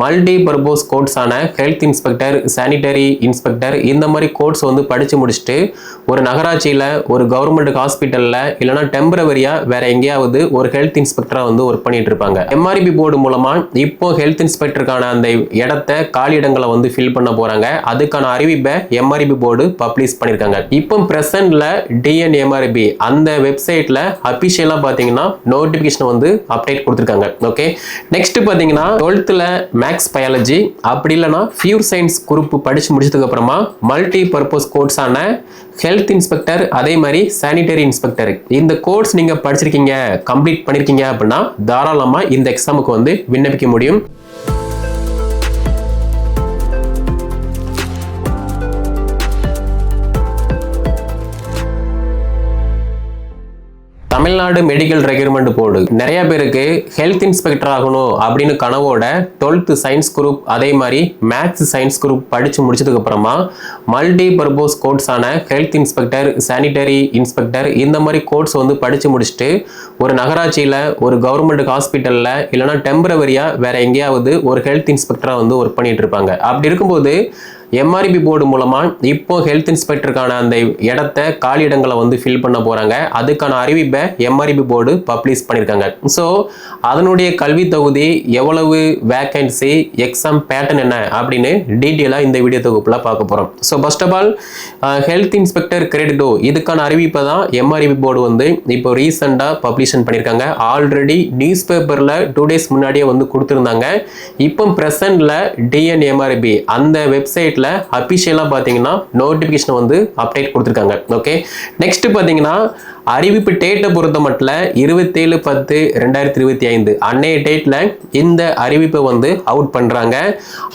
Multi purpose கோர்ஸான health inspector sanitary inspector இந்த மாதிரி கோர்ஸ் வந்து படித்து முடிச்சுட்டு ஒரு நகராட்சியில் ஒரு கவர்மெண்ட் ஹாஸ்பிட்டலில் இல்லைனா டெம்பரவரியாக வேற எங்கேயாவது ஒரு ஹெல்த் இன்ஸ்பெக்டராக வந்து ஒர்க் பண்ணிட்டு இருப்பாங்க. எம்ஆர்பி போர்டு மூலமாக இப்போ ஹெல்த் இன்ஸ்பெக்டருக்கான அந்த இடத்த காலி இடங்களை வந்து ஃபில் பண்ண போகிறாங்க அதுக்கான அறிவிப்பை எம்ஆர்பி போர்டு பப்ளிஷ் பண்ணியிருக்காங்க இப்போ ப்ரசெண்ட்டில் டிஎன் எம்ஆர்பி அந்த வெப்சைட்டில் அபிஷியலாக பார்த்தீங்கன்னா நோட்டிஃபிகேஷன் வந்து அப்டேட் கொடுத்துருக்காங்க. ஓகே நெக்ஸ்ட் பார்த்தீங்கன்னா டுவெல்த்தில் மேக்ஸ் பயாலஜி அப்படி இல்லைன்னா ஃபியூர் சயின்ஸ் குரூப் படித்து முடிச்சதுக்கப்புறமா மல்டி பர்பஸ் கோர்ஸான ஹெல்த் இன்ஸ்பெக்டர் அதே மாதிரி சானிடரி இன்ஸ்பெக்டர் இந்த கோர்ஸ் நீங்கள் படிச்சிருக்கீங்க கம்ப்ளீட் பண்ணியிருக்கீங்க அப்படின்னா தாராளமாக இந்த எக்ஸாமுக்கு வந்து விண்ணப்பிக்க முடியும். தமிழ்நாடு மெடிக்கல் ரெக்யூர்மெண்ட் போர்டு நிறைய பேருக்கு ஹெல்த் இன்ஸ்பெக்டர் ஆகணும் அப்படின்னு கனவோட டுவெல்த் சயின்ஸ் குரூப் அதே மாதிரி மேத்ஸ் சயின்ஸ் குரூப் படித்து முடிச்சதுக்கு அப்புறமா மல்டி பர்பஸ் கோர்ஸான ஹெல்த் இன்ஸ்பெக்டர் சானிட்டரி இன்ஸ்பெக்டர் இந்த மாதிரி கோர்ஸ் வந்து படித்து முடிச்சுட்டு ஒரு நகராட்சியில் ஒரு கவர்மெண்ட் ஹாஸ்பிட்டலில் இல்லைனா டெம்பரவரியாக வேற எங்கேயாவது ஒரு ஹெல்த் இன்ஸ்பெக்டராக வந்து ஒர்க் பண்ணிட்டு இருப்பாங்க. அப்படி இருக்கும்போது எம்ஆர்பி போர்டு மூலமாக இப்போ ஹெல்த் இன்ஸ்பெக்டருக்கான அந்த இடத்த காலி இடங்களை வந்து ஃபில் பண்ண போகிறாங்க அதுக்கான அறிவிப்பை எம்ஆர்பி போர்டு பப்ளிஷ் பண்ணியிருக்காங்க ஸோ அதனுடைய கல்வி தொகுதி எவ்வளவு வேக்கன்சி எக்ஸாம் பேட்டர்ன் என்ன அப்படின்னு டீட்டெயிலாக இந்த வீடியோ தொகுப்பில் பார்க்க போகிறோம் so first of all health inspector கிரெடிட்டோ இதுக்கான அறிவிப்பை தான் எம்ஆர்பி போர்டு வந்து இப்போ ரீசெண்டாக பப்ளிஷன் பண்ணியிருக்காங்க ஆல்ரெடி நியூஸ் பேப்பரில் டூ டேஸ் முன்னாடியே வந்து கொடுத்துருந்தாங்க. இப்போ ப்ரெசண்டில் டிஎன்எம்ஆர்பி அந்த வெப்சைட்டில் அபிஷியலாக பார்த்தீங்கன்னா நோட்டிஃபிகேஷன் வந்து அப்டேட் கொடுத்துருக்காங்க. ஓகே நெக்ஸ்ட் பார்த்தீங்கன்னா அறிவிப்பு டேட்டை பொறுத்த மட்டும் இருபத்தேழு பத்து ரெண்டாயிரத்தி இருபத்தி ஐந்து. அன்னைய டேட்டில் இந்த அறிவிப்பை வந்து அவுட் பண்ணுறாங்க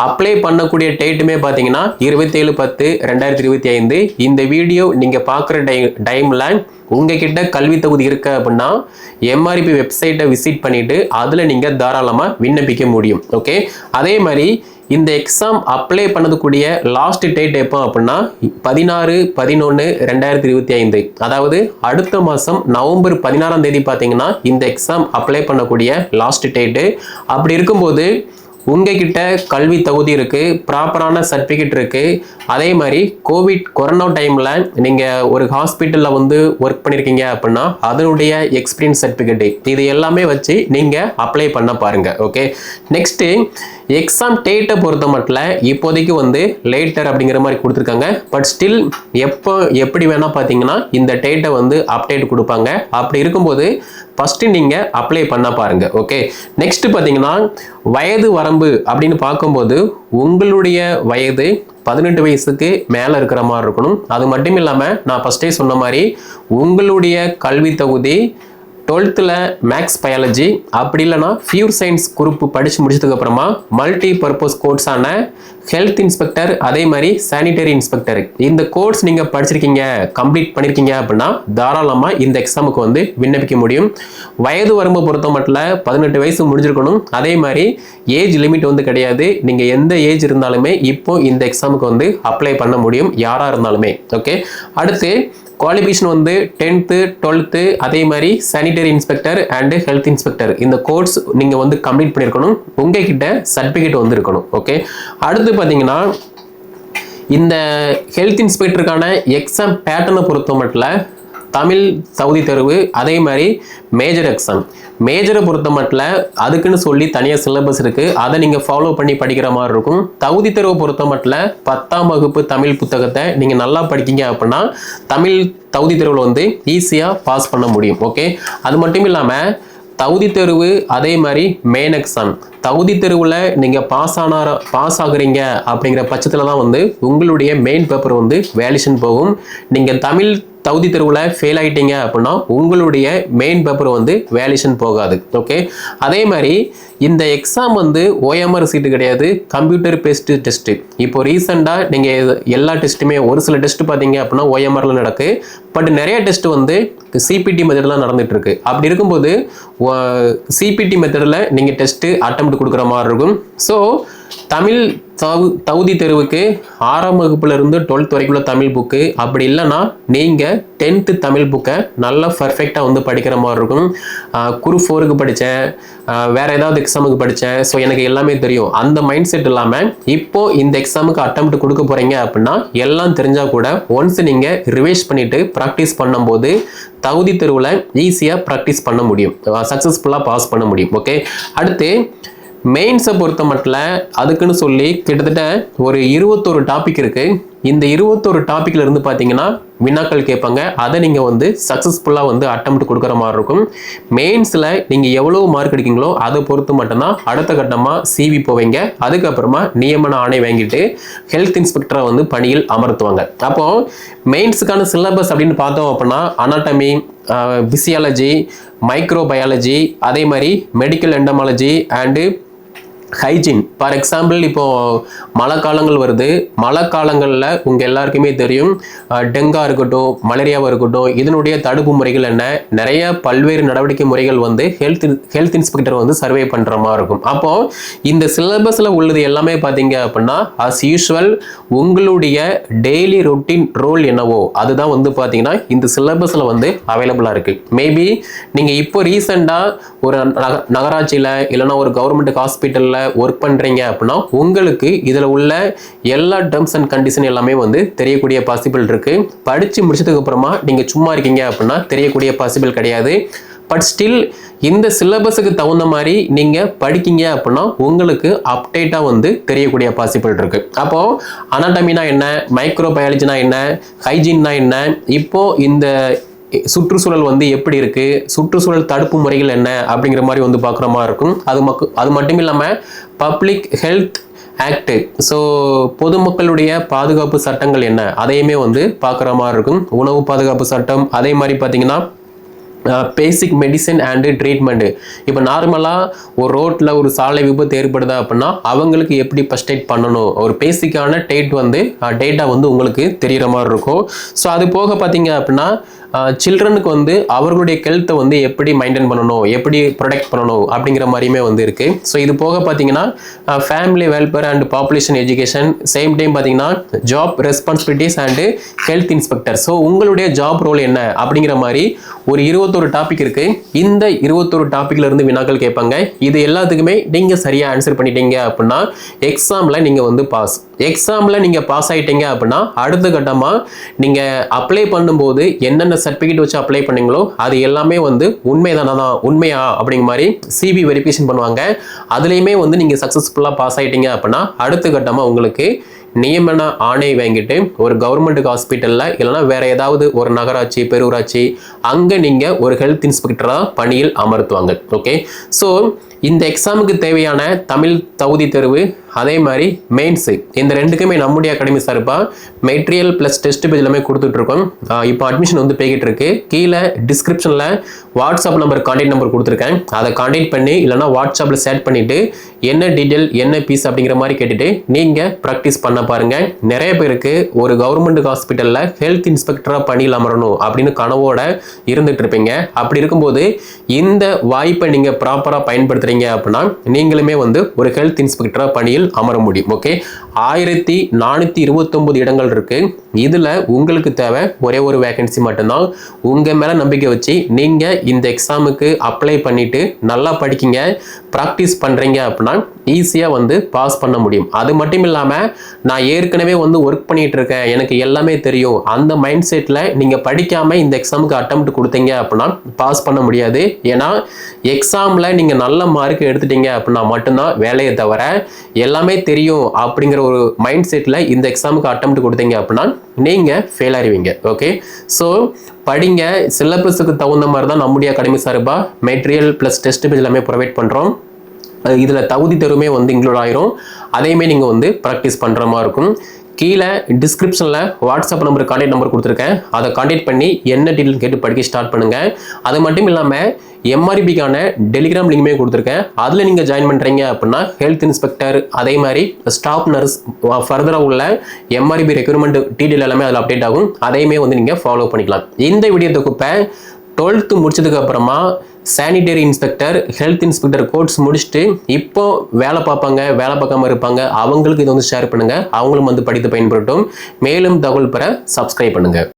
அப்ளை பண்ணக்கூடிய டேட்டுமே பார்த்தீங்கன்னா இருபத்தேழு பத்து ரெண்டாயிரத்தி இருபத்தி ஐந்து. இந்த வீடியோ நீங்கள் பார்க்குற டை டைமில் உங்ககிட்ட கல்வி தொகுதி இருக்கு அப்படின்னா எம்ஆர்பி வெப்சைட்டை விசிட் பண்ணிட்டு அதில் நீங்கள் தாராளமாக விண்ணப்பிக்க முடியும். ஓகே அதே மாதிரி இந்த எக்ஸாம் அப்ளை பண்ணதுக்கூடிய லாஸ்ட் டேட் எப்போ அப்படின்னா பதினாறு பதினொன்று ரெண்டாயிரத்தி இருபத்தி ஐந்து. அதாவது அடுத்த மாதம் நவம்பர் பதினாறாம் தேதி பார்த்தீங்கன்னா இந்த எக்ஸாம் அப்ளை பண்ணக்கூடிய லாஸ்ட் டேட்டு அப்படி இருக்கும்போது உங்ககிட்ட கல்வி தகுதி இருக்குது ப்ராப்பரான சர்டிஃபிகேட் இருக்குது அதே மாதிரி கோவிட் கொரோனா டைமில் நீங்கள் ஒரு ஹாஸ்பிட்டலில் வந்து ஒர்க் பண்ணியிருக்கீங்க அப்படின்னா அதனுடைய எக்ஸ்பீரியன்ஸ் சர்டிஃபிகேட்டு இது எல்லாமே வச்சு நீங்கள் அப்ளை பண்ண பாருங்கள் ஓகே நெக்ஸ்ட்டு எக்ஸாம் டேட்டை பொறுத்த மட்டும் இப்போதைக்கு வந்து லேட்டர் அப்படிங்கிற மாதிரி கொடுத்துருக்காங்க. பட் ஸ்டில் எப்போ எப்படி வேணால் பார்த்தீங்கன்னா இந்த டேட்டை வந்து அப்டேட் கொடுப்பாங்க. அப்படி இருக்கும்போது ஃபஸ்ட்டு நீங்கள் அப்ளை பண்ண பாருங்கள் ஓகே நெக்ஸ்ட்டு பார்த்தீங்கன்னா வயது வரம்பு அப்படின்னு பார்க்கும்போது உங்களுடைய வயது பதினெட்டு வயசுக்கு மேலே இருக்கிற மாதிரி இருக்கணும். அது மட்டும் இல்லாமல் நான் ஃபஸ்ட்டே சொன்ன மாதிரி உங்களுடைய கல்வி தகுதி டுவெல்த்தில் மேக்ஸ் பயாலஜி அப்படி இல்லைனா ஃபியூர் சயின்ஸ் குரூப் படித்து முடிச்சதுக்கப்புறமா மல்டி பர்பஸ் கோர்ஸான ஹெல்த் இன்ஸ்பெக்டர் அதே மாதிரி சானிடரி இன்ஸ்பெக்டர் இந்த கோர்ஸ் நீங்கள் படிச்சிருக்கீங்க கம்ப்ளீட் பண்ணியிருக்கீங்க அப்படின்னா தாராளமாக இந்த எக்ஸாமுக்கு வந்து விண்ணப்பிக்க முடியும். வயது வரம்பு பொறுத்த மட்டும் பதினெட்டு வயசு முடிஞ்சிருக்கணும். அதே மாதிரி ஏஜ் லிமிட் வந்து கிடையாது. நீங்கள் எந்த ஏஜ் இருந்தாலுமே இப்போ இந்த எக்ஸாமுக்கு வந்து அப்ளை பண்ண முடியும் யாராக இருந்தாலுமே. ஓகே அடுத்து குவாலிஃபிகேஷன் வந்து டென்த்து டுவெல்த்து அதே மாதிரி sanitary inspector and health inspector இந்த கோர்ஸ் நீங்கள் வந்து கம்ப்ளீட் பண்ணியிருக்கணும் உங்ககிட்ட சர்டிஃபிகேட் வந்து இருக்கணும் ஓகே அடுத்து பார்த்தீங்கன்னா இந்த ஹெல்த் இன்ஸ்பெக்டருக்கான எக்ஸாம் பேட்டர்னை பொறுத்த மட்டும் தமிழ் சவுதி தேர்வு அதே மாதிரி மேஜர் எக்ஸாம் மேஜரை பொறுத்த மட்டும் அதுக்குன்னு சொல்லி தனியாக சிலபஸ் இருக்குது அதை நீங்கள் ஃபாலோ பண்ணி படிக்கிற மாதிரி இருக்கும். தகுதி தேர்வை பொறுத்த மட்டும் பத்தாம் வகுப்பு தமிழ் புத்தகத்தை நீங்கள் நல்லா படிக்கீங்க அப்படின்னா தமிழ் தகுதி தேர்வில் வந்து ஈஸியாக பாஸ் பண்ண முடியும் ஓகே அது மட்டும் இல்லாமல் தகுதி தேர்வு அதே மாதிரி மெயின் எக்ஸாம் தகுதி தெருவில் நீங்கள் பாஸ் ஆனார பாஸ் ஆகுறீங்க அப்படிங்கிற பட்சத்தில் தான் வந்து உங்களுடைய மெயின் பேப்பர் வந்து வேலிஷன் போகும். நீங்கள் தமிழ் தகுதி தெருவில் ஃபெயில் ஆகிட்டீங்க அப்படின்னா உங்களுடைய மெயின் பேப்பர் வந்து வேலிஷன் போகாது. ஓகே அதே மாதிரி இந்த எக்ஸாம் வந்து ஓஎம்ஆர் சீட்டு கிடையாது. கம்ப்யூட்டர் பேஸ்டு டெஸ்ட்டு இப்போ ரீசெண்டாக நீங்கள் எல்லா டெஸ்ட்டுமே ஒரு சில டெஸ்ட் பார்த்தீங்க அப்படின்னா ஓஎம்ஆரில் நடக்கு. பட் நிறைய டெஸ்ட் வந்து சிபிடி மெத்தடில் நடந்துட்டு இருக்கு. அப்படி இருக்கும்போது சிபிடி மெத்தடில் நீங்கள் டெஸ்ட்டு அட்டம் கொடுக்குற மாதிரி இருக்கும். ஸோ தமிழ் தகு தகுதி தெருவுக்கு ஆறாம் வகுப்புலேருந்து டுவெல்த் வரைக்குள்ள தமிழ் புக்கு அப்படி இல்லைன்னா நீங்கள் டென்த்து தமிழ் புக்கை நல்லா பர்ஃபெக்டாக வந்து படிக்கிற மாதிரி இருக்கும். குரு ஃபோருக்கு படித்தேன் வேறு ஏதாவது எக்ஸாமுக்கு படித்தேன் ஸோ எனக்கு எல்லாமே தெரியும். அந்த மைண்ட் செட் இல்லாமல் இப்போ இந்த எக்ஸாமுக்கு அட்டம்ப்ட் கொடுக்க போகிறீங்க அப்படின்னா எல்லாம் தெரிஞ்சால் கூட ஒன்ஸ் நீங்கள் ரிவைஸ் பண்ணிவிட்டு ப்ராக்டிஸ் பண்ணும்போது தகுதி தெருவில் ஈஸியாக ப்ராக்டிஸ் பண்ண முடியும். சக்ஸஸ்ஃபுல்லாக பாஸ் பண்ண முடியும். ஓகே அடுத்து மெயின்ஸை பொறுத்த மட்டும் அதுக்குன்னு சொல்லி கிட்டத்தட்ட ஒரு இருபத்தொரு டாபிக் இருக்குது இந்த இருபத்தொரு டாப்பிக்கில் இருந்து பார்த்தீங்கன்னா வினாக்கள் கேட்பாங்க. அதை நீங்கள் வந்து சக்ஸஸ்ஃபுல்லாக வந்து அட்டம் கொடுக்குற மாதிரி இருக்கும். மெயின்ஸில் நீங்கள் எவ்வளோ மார்க் எடுக்கீங்களோ அதை பொறுத்து மட்டும்தான் அடுத்த கட்டமாக சிவி போவீங்க. அதுக்கப்புறமா நியமன ஆணை வாங்கிட்டு ஹெல்த் இன்ஸ்பெக்டரை வந்து பணியில் அமர்த்துவாங்க. அப்போ மெயின்ஸுக்கான சிலபஸ் அப்படின்னு பார்த்தோம் அப்படின்னா அனாட்டமி பிசியாலஜி மைக்ரோபயாலஜி அதே மாதிரி medical entomology and hygiene for example இப்போது மழை காலங்கள் வருது. மழை காலங்களில் உங்கள் எல்லாருக்குமே தெரியும் டெங்கா இருக்கட்டும் மலேரியாவாக இருக்கட்டும் இதனுடைய தடுப்பு முறைகள் என்ன? நிறைய பல்வேறு நடவடிக்கை முறைகள் வந்து ஹெல்த் ஹெல்த் இன்ஸ்பெக்டர் வந்து சர்வே பண்ணுற மாதிரி இருக்கும். அப்போது இந்த சிலபஸில் உள்ளது எல்லாமே பார்த்தீங்க அப்படின்னா அஸ் யூஷுவல் உங்களுடைய டெய்லி ரொட்டீன் ரோல் என்னவோ அதுதான் வந்து பார்த்தீங்கன்னா இந்த சிலபஸில் வந்து அவைலபிளாக இருக்குது மேபி நீங்கள் இப்போ ரீசெண்டாக ஒரு நகராட்சியில் இல்லைன்னா ஒரு கவர்மெண்ட் ஹாஸ்பிட்டலில் ஒர்க் பண்ணுறீங்க அப்படின்னா உங்களுக்கு இதில் உள்ள எல்லா டேர்ம்ஸ் அண்ட் கண்டிஷன் எல்லாமே வந்து தெரியக்கூடிய பாசிபிள் இருக்குது படித்து முடிச்சதுக்கு அப்புறமா நீங்கள் சும்மா இருக்கீங்க அப்படின்னா தெரியக்கூடிய பாசிபிள் கிடையாது. பட் ஸ்டில் இந்த சிலபஸுக்கு தகுந்த மாதிரி நீங்கள் படிக்கிங்க அப்படின்னா உங்களுக்கு அப்டேட்டாக வந்து தெரியக்கூடிய பாசிபிள் இருக்குது அப்போது அனாட்டமினா என்ன மைக்ரோ பயாலஜினா என்ன ஹைஜீன்னா என்ன இப்போது இந்த சுற்றுச்சூழல் வந்து எப்படி இருக்கு? சுற்றுச்சூழல் தடுப்பு முறைகள் என்ன? அப்படிங்கிற மாதிரி வந்து பார்க்குற மாதிரி இருக்கும். அது மக்கு அது மட்டும் இல்லாமல் பப்ளிக் ஹெல்த் ஆக்ட் ஸோ பொதுமக்களுடைய பாதுகாப்பு சட்டங்கள் என்ன? அதையுமே வந்து பார்க்குற மாதிரி இருக்கும். உணவு பாதுகாப்பு சட்டம் அதே மாதிரி பார்த்தீங்கன்னா பேசிக் மெடிசன் அண்டு ட்ரீட்மெண்ட்டு இப்போ நார்மலாக ஒரு ரோட்டில் ஒரு சாலை விபத்து ஏற்படுதா அப்படின்னா அவங்களுக்கு எப்படி ஃபஸ்ட் எய்ட் பண்ணணும்? ஒரு பேசிக்கான டேட் வந்து டேட்டா வந்து உங்களுக்கு தெரிகிற மாதிரி இருக்கும். ஸோ அது போக பார்த்தீங்க அப்படின்னா சில்ட்ரனுக்கு வந்து அவர்களுடைய ஹெல்த்தை வந்து எப்படி மெயின்டைன் பண்ணணும் எப்படி ப்ரொடெக்ட் பண்ணணும் அப்படிங்கிற மாதிரியுமே வந்து இருக்குது ஸோ இது போக பார்த்தீங்கன்னா family welfare and population education same time பார்த்தீங்கன்னா job responsibilities and health inspector so உங்களுடைய ஜாப் ரோல் என்ன அப்படிங்கிற மாதிரி ஒரு இருபத்தொரு டாபிக் இருக்கு. இந்த இருபத்தொரு டாபிக்ல இருந்து வினாக்கள் கேட்பாங்க. இது எல்லாத்துக்குமே நீங்க சரியா ஆன்சர் பண்ணிட்டீங்க அப்படின்னா எக்ஸாம்ல நீங்க வந்து பாஸ் எக்ஸாமில் நீங்கள் பாஸ் ஆகிட்டீங்க அப்படின்னா அடுத்த கட்டமாக நீங்கள் அப்ளை பண்ணும்போது என்னென்ன சர்டிஃபிகேட் வச்சு அப்ளை பண்ணீங்களோ அது எல்லாமே வந்து உண்மைதானா தான் உண்மையா அப்படிங்கிற மாதிரி சிபி வெரிஃபிகேஷன் பண்ணுவாங்க. அதுலேயுமே வந்து நீங்கள் சக்ஸஸ்ஃபுல்லாக பாஸ் ஆகிட்டீங்க அப்படின்னா அடுத்த கட்டமாக உங்களுக்கு நியமன ஆணை வாங்கிட்டு ஒரு கவர்மெண்ட் ஹாஸ்பிட்டலில் இல்லைன்னா வேறு ஏதாவது ஒரு நகராட்சி பெருவராட்சி அங்கே நீங்கள் ஒரு ஹெல்த் இன்ஸ்பெக்டராக பணியில் அமர்த்துவாங்க. ஓகே ஸோ இந்த எக்ஸாமுக்கு தேவையான தமிழ் தகுதி தேர்வு அதே மாதிரி மெயின்ஸு இந்த ரெண்டுக்குமே நம்முடைய அகாடமி சார்பாக மெட்டீரியல் ப்ளஸ் டெஸ்ட் பேஜ் எல்லாமே கொடுத்துட்ருக்கோம் இப்போ அட்மிஷன் வந்து போய்கிட்டு இருக்கு. கீழே டிஸ்கிரிப்ஷனில் வாட்ஸ்அப் நம்பர் கான்டாக்ட் நம்பர் கொடுத்துருக்கேன். அதை கான்டாக்ட் பண்ணி இல்லைனா வாட்ஸ்அப்பில் ஷேர் பண்ணிவிட்டு என்ன டீட்டெயில் என்ன பீஸ் அப்படிங்கிற மாதிரி கேட்டுட்டு நீங்கள் ப்ராக்டிஸ் பண்ண பாருங்கள் நிறைய பேருக்கு ஒரு கவர்மெண்ட் ஹாஸ்பிட்டலில் ஹெல்த் இன்ஸ்பெக்டராக பணியில் அமரணும் அப்படின்னு கனவோட இருந்துட்டு இருப்பீங்க. அப்படி இருக்கும்போது இந்த வாய்ப்பை நீங்கள் ப்ராப்பராக பயன்படுத்துகிறீங்க அப்படின்னா நீங்களுமே வந்து ஒரு ஹெல்த் இன்ஸ்பெக்டராக பணியில் அமர முடியும் ஓகே ஆயிரத்தி நானூற்றி இருபத்தொம்பது இடங்கள் இருக்கு. இதில் உங்களுக்கு தேவை ஒரே ஒரு வேகன்சி மட்டும்தான். உங்கள் மேலே நம்பிக்கை வச்சு நீங்கள் இந்த எக்ஸாமுக்கு அப்ளை பண்ணிவிட்டு நல்லா படிக்கிங்க ப்ராக்டிஸ் பண்ணுறீங்க அப்படின்னா ஈஸியாக வந்து பாஸ் பண்ண முடியும். அது மட்டும் இல்லாமல் நான் ஏற்கனவே வந்து ஒர்க் பண்ணிகிட்டு இருக்கேன் எனக்கு எல்லாமே தெரியும். அந்த மைண்ட் செட்டில் நீங்கள் படிக்காமல் இந்த எக்ஸாமுக்கு அட்டம்ப்ட் கொடுத்தீங்க அப்படின்னா பாஸ் பண்ண முடியாது. ஏன்னா எக்ஸாமில் நீங்கள் நல்ல மார்க் எடுத்துட்டீங்க அப்படின்னா மட்டும்தான் வேலையை தவிர எல்லாமே தெரியும் அப்படிங்கிற ஒரு மைண்ட் செட்டில் இந்த எக்ஸாமுக்கு அட்டம் கொடுத்தீங்க அப்படின்னா நீங்கள் ஃபெயில் ஆயிருவீங்க ஓகே ஸோ படிங்க சிலபஸுக்கு தகுந்த மாதிரி தான் நம்முடைய அகாடமி சார்பாக மெட்டீரியல் ப்ளஸ் டெஸ்ட் பேஜ் எல்லாமே ப்ரொவைட் பண்ணுறோம் இதில் தகுதி தெருமே வந்து இன்க்ளூட் ஆயிரும். அதையுமே நீங்கள் வந்து ப்ராக்டிஸ் பண்ணுற மாதிரி இருக்கும். கீழே டிஸ்கிரிப்ஷனில் வாட்ஸ்அப் நம்பர் கான்டாக்ட் நம்பர் கொடுத்துருக்கேன். அதை கான்டாக்ட் பண்ணி என்ன டீட்டெயில் கேட்டு படிக்க ஸ்டார்ட் பண்ணுங்கள் அது மட்டும் இல்லாமல் எம்ஆர்பிக்கான டெலிகிராம் லிங்க்குமே கொடுத்துருக்கேன். அதில் நீங்கள் ஜாயின் பண்ணுறீங்க அப்படின்னா ஹெல்த் இன்ஸ்பெக்டர் அதே மாதிரி ஸ்டாஃப் நர்ஸ் ஃபர்தராக உள்ள எம்ஆர்பி ரெக்யூர்மெண்ட் டீட்டெயில் எல்லாமே அதில் அப்டேட் ஆகும். அதையுமே வந்து நீங்கள் ஃபாலோ பண்ணிக்கலாம். இந்த வீடியோ தொகுப்பை டுவெல்த்து முடிச்சதுக்கு அப்புறமா sanitary inspector health inspector course முடிச்சுட்டு இப்போ வேலை பார்ப்பாங்க வேலை பார்க்காம இருப்பாங்க அவங்களுக்கு இதை வந்து ஷேர் பண்ணுங்கள் அவங்களும் வந்து படித்து பயன்படுத்தும் மேலும் தகவல் பெற சப்ஸ்கிரைப் பண்ணுங்கள்